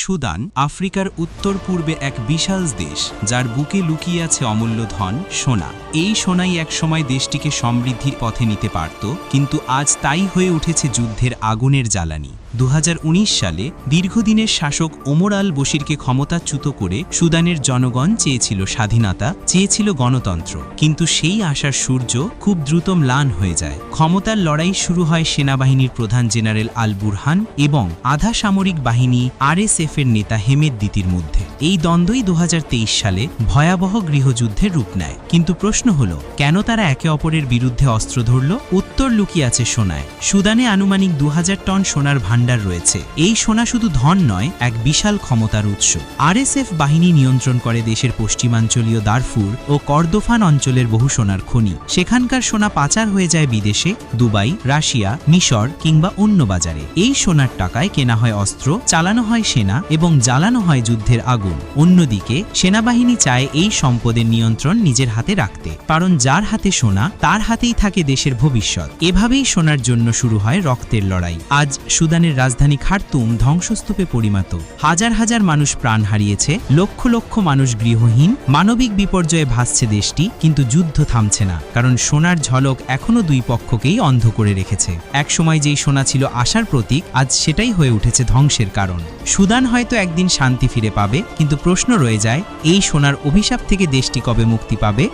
Sudan, আফ্রিকার উত্তর পূর্বে এক বিশাল দেশ, যার বুকে লুকিয়ে আছে অমূল্য ধন, সোনা। এই সোনাই একসময় দেশটিকে সমৃদ্ধির পথে নিতে পারত, কিন্তু আজ তাই হয়ে উঠেছে যুদ্ধের আগুনের জ্বালানি। দু হাজার উনিশ সালে দীর্ঘদিনের শাসক ওমর আল বশিরকে ক্ষমতাচ্যুত করে সুদানের জনগণ চেয়েছিল স্বাধীনতা, চেয়েছিল গণতন্ত্র। কিন্তু সেই আশার সূর্য খুব দ্রুত ম্লান হয়ে যায়। ক্ষমতার লড়াই শুরু হয় সেনাবাহিনীর প্রধান জেনারেল আল বুরহান এবং আধা সামরিক বাহিনী আরএসএফ এর নেতা হেমেদ দিতির মধ্যে। এই দ্বন্দ্বই দু হাজার তেইশ সালে ভয়াবহ গৃহযুদ্ধের রূপ নেয়। কিন্তু প্রশ্ন হল, কেন তারা একে অপরের বিরুদ্ধে অস্ত্র ধরল? উত্তর লুকিয়ে আছে সোনায়। সুদানে আনুমানিক দু হাজার টন সোনার ভাণ্ডার রয়েছে। এই সোনা শুধু ধন নয়, এক বিশাল ক্ষমতার উৎস। আরএসএফ বাহিনী নিয়ন্ত্রণ করে দেশের পশ্চিমাঞ্চলীয় দারফুর ও কর্দোফান অঞ্চলের বহু সোনার খনি। সেখানকার সোনা পাচার হয়ে যায় বিদেশে, দুবাই, রাশিয়া, মিশর কিংবা অন্য বাজারে। এই সোনার টাকায় কেনা হয় অস্ত্র, চালানো হয় সেনা এবং জ্বালানো হয় যুদ্ধের আগুন। অন্যদিকে, সেনাবাহিনী চায় এই সম্পদের নিয়ন্ত্রণ নিজের হাতে রাখতে, কারণ যার হাতে সোনা, তার হাতেই থাকে দেশের ভবিষ্যৎ। এভাবেই সোনার জন্য শুরু হয় রক্তের লড়াই। আজ সুদানের রাজধানী খার্তুম ধ্বংসস্তূপে পরিণত। হাজার হাজার মানুষ প্রাণ হারিয়েছে, লক্ষ লক্ষ মানুষ গৃহহীন, মানবিক বিপর্যয়ে ভাসছে দেশটি, কিন্তু যুদ্ধ থামছে না, কারণ সোনার ঝলক এখনও দুই পক্ষকেই অন্ধ করে রেখেছে। একসময় যেই সোনা ছিল আশার প্রতীক, আজ সেটাই হয়ে উঠেছে ধ্বংসের কারণ। সুদান হয়তো একদিন শান্তি ফিরে পাবে কিন্তু প্রশ্ন রয়ে যায় এই সোনার অভিশাপ থেকে দেশটি কবে মুক্তি পাবে?